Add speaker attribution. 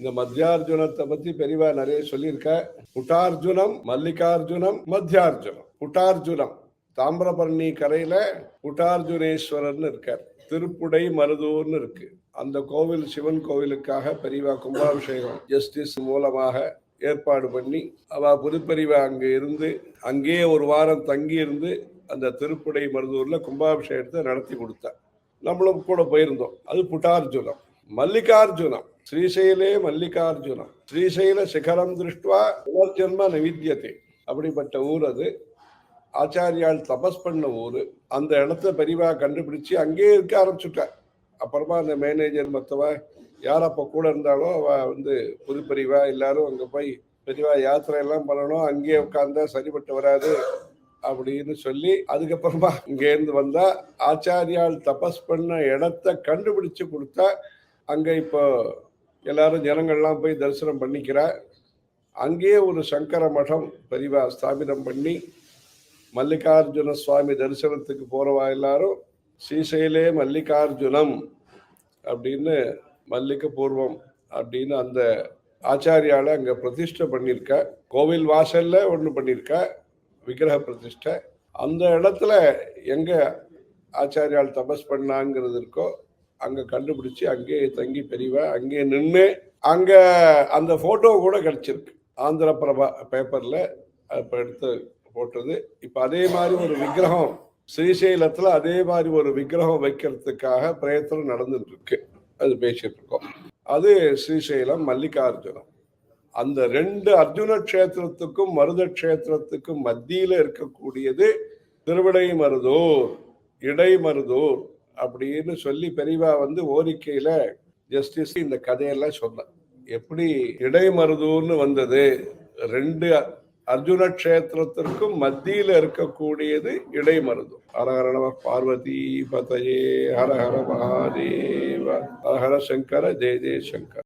Speaker 1: இந்த மத்தியார்ஜுனத்தை பத்தி பெரியவா நிறைய சொல்லியிருக்க. புட்டார்ஜுனம் மல்லிகார்ஜுனம் மத்தியார்ஜுனம் புட்டார்ஜுனம் தாமிரபரணி கரையில புட்டார்ஜுனேஸ்வரர்னு இருக்கார். திருப்புடை மருதூர்னு இருக்கு. அந்த கோவில் சிவன் கோவிலுக்காக பெரியவா கும்பாபிஷேகம் ஜஸ்டிஸ் மூலமாக ஏற்பாடு பண்ணி அவ புதுப்பெரிவா அங்க இருந்து அங்கேயே ஒரு வாரம் தங்கி இருந்து அந்த திருப்புடை மருதூர்ல கும்பாபிஷேகத்தை நடத்தி கொடுத்தா நம்மளும் கூட போயிருந்தோம். அது புட்டார்ஜுனம். மல்லிகார்ஜுனம். ஸ்ரீசைலே மல்லிகார்ஜுனா. ஸ்ரீசைல சிகரம் திருஷ்டுவா புனர்ஜென்ம நிவித்தியத்தை அப்படிப்பட்ட ஊர் அது. ஆச்சாரியால் தபஸ் பண்ண ஊர். அந்த இடத்த பெரியவா கண்டுபிடிச்சு அங்கேயே இருக்க ஆரம்பிச்சுட்டார். அப்புறமா அந்த மேனேஜர் மற்றவ யார் அப்போ கூட இருந்தாலும் அவ வந்து புது பெரியவா எல்லாரும் அங்கே போய் பெரியவா யாத்திரை எல்லாம் பண்ணணும் அங்கேயே உட்காந்தா சரிப்பட்டு வராது அப்படின்னு சொல்லி அதுக்கப்புறமா இங்கேருந்து வந்தா ஆச்சாரியால் தபஸ் பண்ண இடத்த கண்டுபிடிச்சு கொடுத்தா அங்கே இப்போ எல்லாரும் ஜனங்கள்லாம் போய் தரிசனம் பண்ணிக்கிறார் அங்கேயே ஒரு சங்கர மடம் பெரிவா ஸ்தாபிதம் பண்ணி மல்லிகார்ஜுன சுவாமி தரிசனத்துக்கு போறவா எல்லாரும் ஸ்ரீசைலே மல்லிகார்ஜுனம் அப்படின்னு மல்லிக பூர்வம் அப்படின்னு அந்த ஆச்சாரியால அங்க பிரதிஷ்டை பண்ணியிருக்க கோவில் வாசல்ல ஒன்று பண்ணியிருக்க விக்கிரக பிரதிஷ்டை. அந்த இடத்துல எங்க ஆச்சாரியால் தபஸ் பண்ணாங்கிறது இருக்கோ அங்க கண்டுபிடிச்சு அங்கேயே தங்கி பெரியவன் அங்கேயே நின்று அங்க அந்த போட்டோ கூட கிடைச்சிருக்கு. ஆந்திர பிரபா பேப்பர்ல இப்போ எடுத்து போட்டது. இப்போ அதே மாதிரி ஒரு விக்கிரகம் ஸ்ரீசைலத்துல அதே மாதிரி ஒரு விக்கிரகம் வைக்கிறதுக்காக பிரயத்தனம் நடந்துட்டு இருக்கு அது பேசிட்டு இருக்கோம். அது ஸ்ரீசைலம் மல்லிகார்ஜுனம். அந்த ரெண்டு அர்ஜுன கஷேத்திரத்துக்கும் மருத கஷேத்திரத்துக்கும் மத்தியில இருக்கக்கூடியது திருவிடை மருதூர் இடைமருதூர். அப்படின்னு சொல்லி பெரியவா வந்து ஓரிக்கையில ஜஸ்டிஸ் இந்த கதையெல்லாம் சொன்ன. எப்படி இடைமருதூர்னு வந்தது? ரெண்டு அர்ஜுன கஷேத்திரத்திற்கும் மத்தியில இருக்கக்கூடியது இடைமருதூர். ஹரஹரண பார்வதி பதயே ஹரஹர மகாதேவ ஹரஹர சங்கர ஜெய ஜெய சங்கர்.